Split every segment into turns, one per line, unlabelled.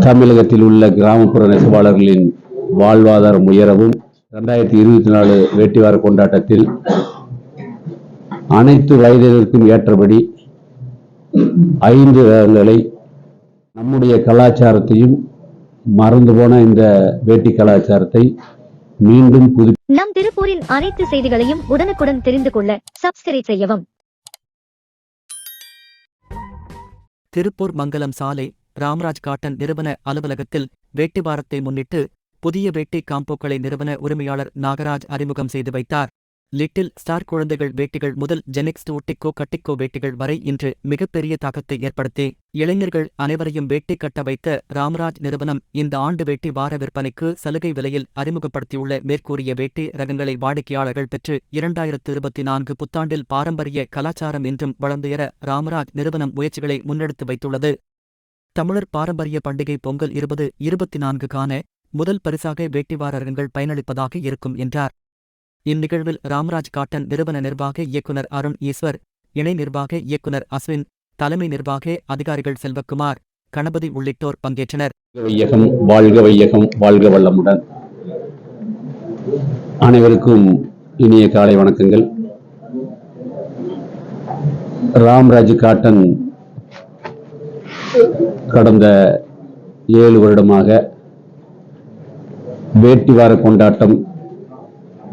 தமிழகத்தில் உள்ள கிராமப்புற நெசவாளர்களின் வாழ்வாதாரம் உயரவும் இரண்டாயிரத்தி இருபத்தி நாலு வேட்டிவார கொண்டாட்டத்தில் அனைத்து வயதினருக்கும் ஏற்றபடி ஐந்து ரகங்களை நம்முடைய கலாச்சாரத்தையும் மறந்து போன இந்த வேட்டி கலாச்சாரத்தை மீண்டும் புது
நம் திருப்பூரின் அனைத்து செய்திகளையும் உடனுக்குடன் தெரிந்து கொள்ள சப்ஸ்கிரைப் செய்யவும்.
திருப்பூர் மங்கலம் சாலை ராம்ராஜ் காட்டன் நிறுவன அலுவலகத்தில் வேட்டி வாரத்தை முன்னிட்டு புதிய வேட்டி காம்போக்களை நிறுவன உரிமையாளர் நாகராஜ் அறிமுகம் செய்து வைத்தார். லிட்டில் ஸ்டார் குழந்தைகள் வேட்டிகள் முதல் ஜெனிக்ஸ் ஓட்டிக்கோ கட்டிக்கோ வேட்டிகள் வரை இன்று மிகப்பெரிய தாக்கத்தை ஏற்படுத்தி இளைஞர்கள் அனைவரையும் வேட்டி கட்ட வைத்த ராம்ராஜ் நிறுவனம் இந்த ஆண்டு வேட்டி வார விற்பனைக்கு சலுகை விலையில் அறிமுகப்படுத்தியுள்ள மேற்கூறிய வேட்டி ரகங்களை வாடிக்கையாளர்கள் பெற்று இரண்டாயிரத்து இருபத்தி நான்கு புத்தாண்டில் பாரம்பரிய கலாச்சாரம் என்றும் வளர்ந்துயர ராமராஜ் நிறுவனம் முயற்சிகளை முன்னெடுத்து வைத்துள்ளது. தமிழர் பாரம்பரிய பண்டிகை பொங்கல் இருபது இருபத்தி நான்கு காண முதல் பரிசாக வேட்டிவாரர்கள் பயனளிப்பதாக இருக்கும் என்றார். இந்நிகழ்வில் ராம்ராஜ் காட்டன் நிறுவன நிர்வாக இயக்குனர் அருண் ஈஸ்வர் இணை நிர்வாக இயக்குனர் அஸ்வின் தலைமை நிர்வாக அதிகாரிகள் செல்வக்குமார் கணபதி உள்ளிட்டோர் பங்கேற்றனர்.
வையகம் வாழ்க வையகம் வாழ்க வல்லமுடன். அனைவருக்கும் இனிய காலை வணக்கங்கள். ராம்ராஜ் காட்டன் கடந்த ஏழு வருடமாக வேட்டி வார கொண்டாட்டம்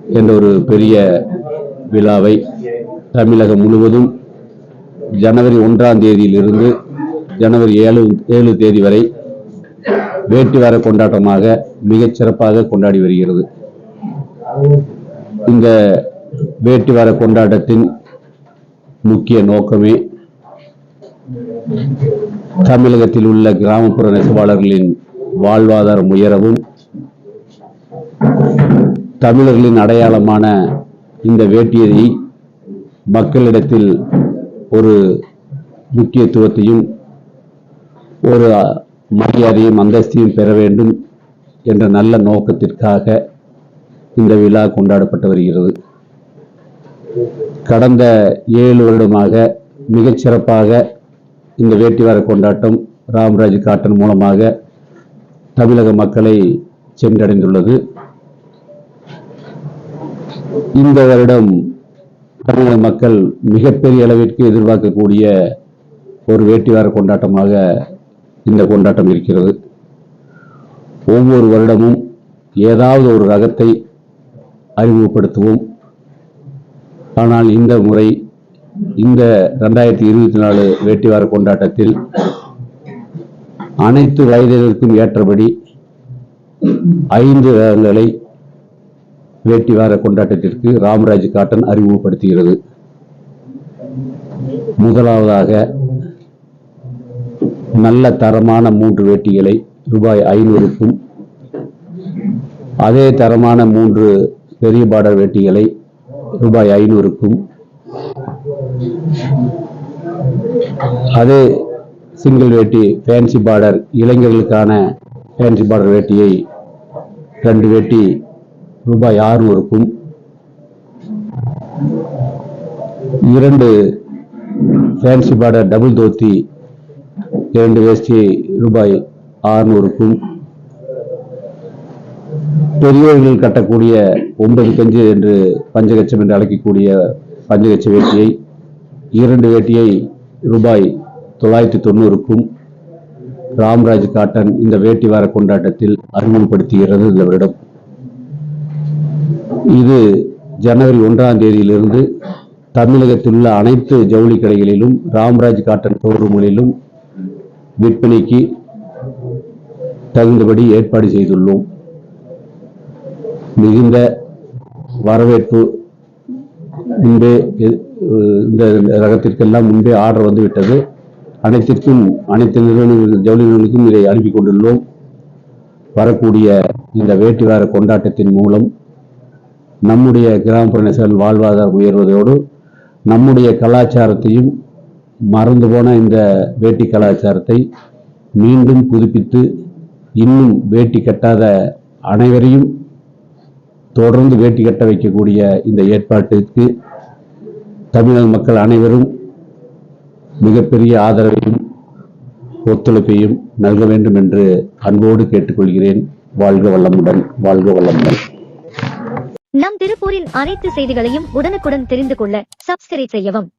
என்ற ஒரு பெரிய விழாவை தமிழகம் முழுவதும் ஜனவரி ஒன்றாம் தேதியிலிருந்து ஜனவரி ஏழு ஏழு தேதி வரை வேட்டி வார கொண்டாட்டமாக மிகச் சிறப்பாக கொண்டாடி வருகிறது. இந்த வேட்டி வார கொண்டாட்டத்தின் முக்கிய நோக்கமே தமிழகத்தில் உள்ள கிராமப்புற நெசவாளர்களின் வாழ்வாதாரம் உயரவும் தமிழர்களின் அடையாளமான இந்த வேட்டியை மக்களிடத்தில் ஒரு முக்கியத்துவத்தையும் ஒரு மரியாதையும் அந்தஸ்தையும் பெற வேண்டும் என்ற நல்ல நோக்கத்திற்காக இந்த விழா கொண்டாடப்பட்டு வருகிறது. கடந்த ஏழு வருடமாக மிகச்சிறப்பாக இந்த வேட்டிவார கொண்டாட்டம் ராம்ராஜ் காட்டன் மூலமாக தமிழக மக்களை சென்றடைந்துள்ளது. இந்த வருடம் தமிழக மக்கள் மிகப்பெரிய அளவிற்கு எதிர்பார்க்கக்கூடிய ஒரு வேட்டிவார கொண்டாட்டமாக இந்த கொண்டாட்டம் இருக்கிறது. ஒவ்வொரு வருடமும் ஏதாவது ஒரு ரகத்தை அறிமுகப்படுத்துவோம். ஆனால் இந்த முறை இந்த ரெண்டாயிரத்தி இருபத்தி நாலு வேட்டிவார கொண்டாட்டத்தில் அனைத்து வயதினருக்கும் ஏற்றபடி ஐந்து ரகங்களை வேட்டிவார கொண்டாட்டத்திற்கு ராம்ராஜ் காட்டன் அறிமுகப்படுத்துகிறது. முதலாவதாக நல்ல தரமான மூன்று வேட்டிகளை ரூபாய் ஐநூறுக்கும் அதே தரமான மூன்று பெரிய பார்டர் வேட்டிகளை ரூபாய் ஐநூறுக்கும் அதே சிங்கிள் வேட்டி ஃபேன்சி பார்டர் இளைஞர்களுக்கான ஃபேன்சி பார்டர் வேட்டியை ரெண்டு வேட்டி ரூபாய் ஆறுநூறுக்கும் இரண்டு ஃபேன்சி பார்டர் டபுள் தோத்தி இரண்டு வேஷ்டி ரூபாய் ஆறுநூறுக்கும் பெரியவர்கள் கட்டக்கூடிய ஒன்பது கஞ்சு என்று பஞ்சகச்சம் என்று அழைக்கக்கூடிய பஞ்சகச்ச வேட்டியை இரண்டு வேட்டியை ரூபாய் தொள்ளாயிரத்தி தொண்ணூறுக்கும் ராம்ராஜ் காட்டன் இந்த வேட்டி வார கொண்டாட்டத்தில் அறிமுகப்படுத்துகிறது இந்த வருடம். இது ஜனவரி ஒன்றாம் தேதியிலிருந்து தமிழகத்தில் உள்ள அனைத்து ஜவுளி கடைகளிலும் ராம்ராஜ் காட்டன் ஷோரூம்களிலும் விற்பனைக்கு தகுந்தபடி ஏற்பாடு செய்துள்ளோம். மிகுந்த வரவேற்பு முன்பே இந்த ரகத்திற்கெல்லாம் முன்பே ஆர்டர் வந்துவிட்டது. அனைத்திற்கும் அனைத்து நிறுவனங்கள் ஜவுளி நிறுவனங்களுக்கும் இதை அனுப்பி கொண்டுள்ளோம். வரக்கூடிய இந்த வேட்டி வார கொண்டாட்டத்தின் மூலம் நம்முடைய கிராமப்புற நெசவல் வாழ்வாதாரம் உயர்வதோடு நம்முடைய கலாச்சாரத்தையும் மறந்து போன இந்த வேட்டி கலாச்சாரத்தை மீண்டும் புதுப்பித்து இன்னும் வேட்டி கட்டாத அனைவரையும் தொடர்ந்து வேட்டி கட்ட வைக்கக்கூடிய இந்த ஏற்பாட்டிற்கு தமிழக மக்கள் அனைவரும் மிகப்பெரிய ஆதரவையும் ஒத்துழைப்பையும் நல்க வேண்டும் என்று அன்போடு கேட்டுக்கொள்கிறேன். வாழ்க வளமுடன் வாழ்க வளமுடன்.
நம் திருப்பூரின் அனைத்து செய்திகளையும் உடனுக்குடன் தெரிந்து கொள்ள சப்ஸ்கிரைப் செய்யவும்.